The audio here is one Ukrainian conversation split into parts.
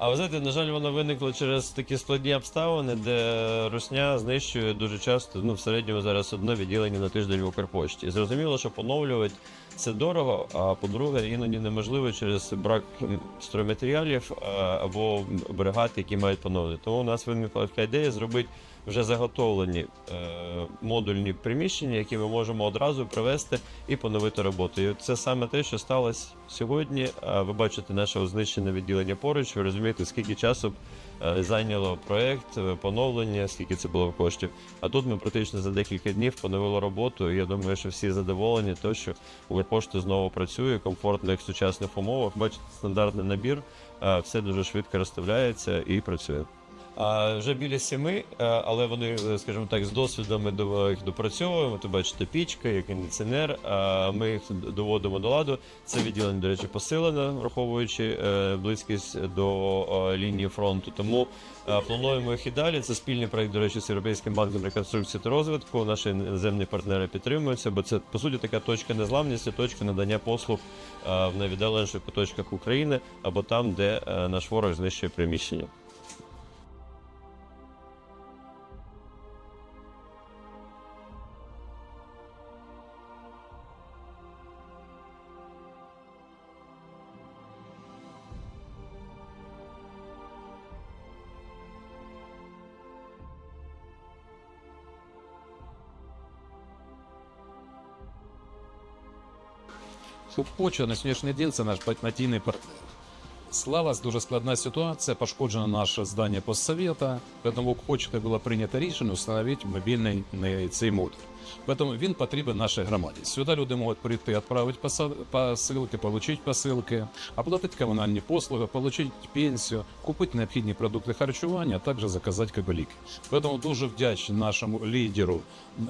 А ви знаєте, на жаль, воно виникло через такі складні обставини, де Русня знищує дуже часто, ну в середньому зараз одне відділення на тиждень в Укрпошті. І зрозуміло, що поновлювати це дорого, а по-друге, іноді неможливо через брак стройматеріалів або бригад, які мають поновлювати. Тому у нас виникла така ідея зробити вже заготовлені е, модульні приміщення, які ми можемо одразу привести і поновити роботу. І це саме те, що сталося сьогодні. Ви бачите наше знищене відділення поруч. Ви розумієте, скільки часу е, зайняло проект, е, поновлення, скільки це було коштів. А тут ми практично за декілька днів поновили роботу. І я думаю, що всі задоволені, то що Укрпошта знову працює комфортно, як сучасних умовах. Бачите, стандартний набір, е, все дуже швидко розставляється і працює. Вже біля сіми, е, але вони, е, скажімо так, з досвідом ми їх допрацьовуємо. Ти бачите, пічка, як кондиціонер. Ми їх доводимо до ладу. Це відділення, до речі, посилено, враховуючи е, близькість до лінії фронту. Тому плануємо їх і далі. Це спільний проект, до речі, з Європейським банком реконструкції та розвитку. Наші іноземні партнери підтримуються, бо це по суті така точка незламності, точка надання послуг в найвіддаленіших куточках України або там, де наш ворог знищує приміщення. Почва на сьогоднішній день це наш партнер. Слава, дуже складна ситуація, пошкоджено наше здання постсовета, тому почта було прийнято рішення встановити мобільний цей модуль. Тому він потрібен нашій громаді. Сюди люди можуть прийти, відправити посилки, отримати посилки, оплатити комунальні послуги, отримати пенсію, купити необхідні продукти харчування, а також заказати кабеліки. Тому дуже вдячний нашому лідеру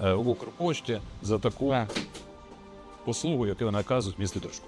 е, Укрпошті за таку послугу, яку в місті Дружку.